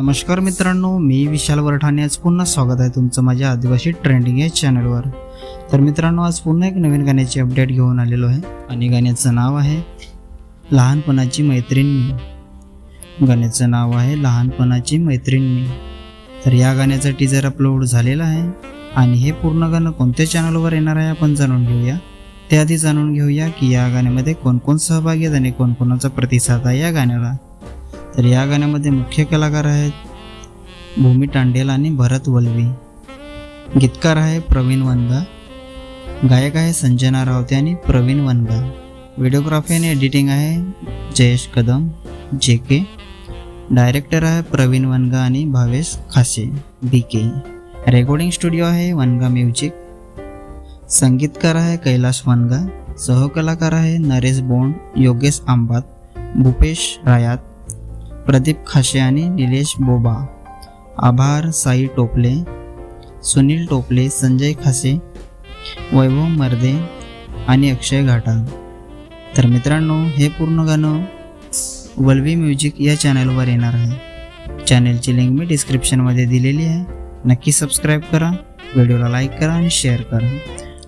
नमस्कार मित्रांनो मी विशाल वरठाणे. आज पुन्हा स्वागत आहे तुमचं माझ्या आदिवासी ट्रेंडिंग या चॅनलवर. तर मित्रांनो आज पुन्हा एक नवीन गाण्याची अपडेट घेऊन आलेलो आहे आणि गाण्याचं नाव आहे लहानपणाची मैत्रीण. मी गाण्याचं नाव आहे लहानपणाची मैत्रीण. मी तर या गाण्याचा टीजर अपलोड झालेला आहे आणि हे पूर्ण गाणं कोणत्या चॅनलवर येणार आहे आपण जाणून घेऊया. त्याआधी जाणून घेऊया की या गाण्यामध्ये कोणकोण सहभागी आहेत आणि कोणकोणाचा प्रतिसाद आहे या गाण्याला. तर या गाण्यामध्ये मुख्य कलाकार आहेत भूमी टांडेल आणि भरत वल्वी. गीतकार आहे प्रवीण वनगा. गायक आहे संजना रावते आणि प्रवीण वनगा. व्हिडिओग्राफी आणि एडिटिंग आहे जयेश कदम जे के. डायरेक्टर आहे प्रवीण वनगा आणि भावेश खासे बी के. रेकॉर्डिंग स्टुडिओ आहे वनगा म्युझिक. संगीतकार आहे कैलाश वनगा. सहकलाकार आहे नरेश बोंड योगेश आंबात भूपेश रायात. प्रदीप खाशे आणि निलेश बोबा. आभार साई टोपले. सुनील टोपले संजय खासे वैभव मर्दे आणि अक्षय घाटा. तर मित्रांनो हे पूर्ण गाणं वल्वी म्युझिक या चॅनलवर येणार आहे. चॅनलची लिंक मी डिस्क्रिप्शनमध्ये दिलेली आहे. नक्की सबस्क्राईब करा व्हिडिओला लाईक करा आणि शेअर करा.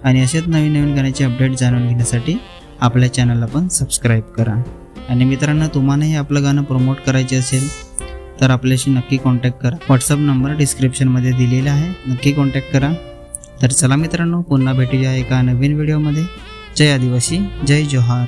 आणि असेच नवीन नवीन गाण्याचे अपडेट जाणून घेण्यासाठी आपल्या चॅनलला पण सबस्क्राईब करा. आणि मित्रांनो तुम्हालाही आपलं गाणं प्रमोट करायचे असेल तर आपल्याशी नक्की कॉन्टॅक्ट करा. व्हॉट्सअप नंबर डिस्क्रिप्शनमध्ये दिलेला आहे. नक्की कॉन्टॅक्ट करा. तर चला मित्रांनो पुन्हा भेटूया एका नवीन व्हिडिओमध्ये जय आदिवासी जय जोहार.